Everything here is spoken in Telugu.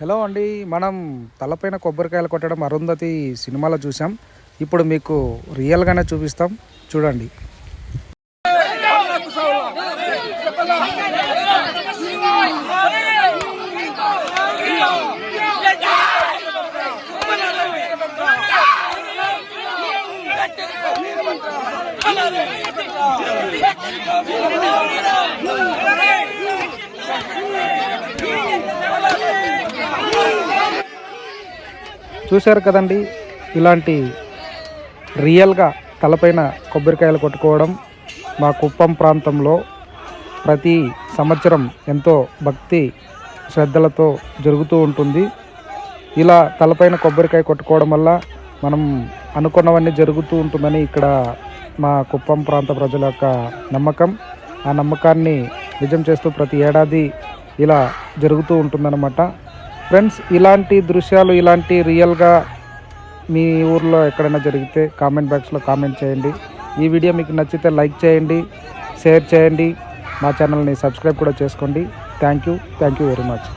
హలో అండి మనం తలపైన కొబ్బరికాయలు కొట్టడం అరుంధతి సినిమాలో చూసాం ఇప్పుడు మీకు రియల్గానే చూపిస్తాం. చూడండి. చూశారు కదండి ఇలాంటి రియల్గా తలపైన కొబ్బరికాయలు కొట్టుకోవడం మా కుప్పం ప్రాంతంలో ప్రతి సంవత్సరం ఎంతో భక్తి శ్రద్ధలతో జరుగుతూ ఉంటుంది. ఇలా తలపైన కొబ్బరికాయ కొట్టుకోవడం వల్ల మనం అనుకున్నవన్నీ జరుగుతూ ఉంటుందని ఇక్కడ మా కుప్పం ప్రాంత ప్రజల యొక్క నమ్మకం. ఆ నమ్మకాన్ని నిజం చేస్తూ ప్రతి ఏడాది ఇలా జరుగుతూ ఉంటుందన్నమాట. ఫ్రెండ్స్ ఇలాంటి దృశ్యాలు ఇలాంటి రియల్గా మీ ఊర్లో ఎక్కడైనా జరిగితే కామెంట్ బాక్స్లో కామెంట్ చేయండి. ఈ వీడియో మీకు నచ్చితే లైక్ చేయండి షేర్ చేయండి. మా ఛానల్ని సబ్స్క్రైబ్ కూడా చేసుకోండి. Thank you thank you very much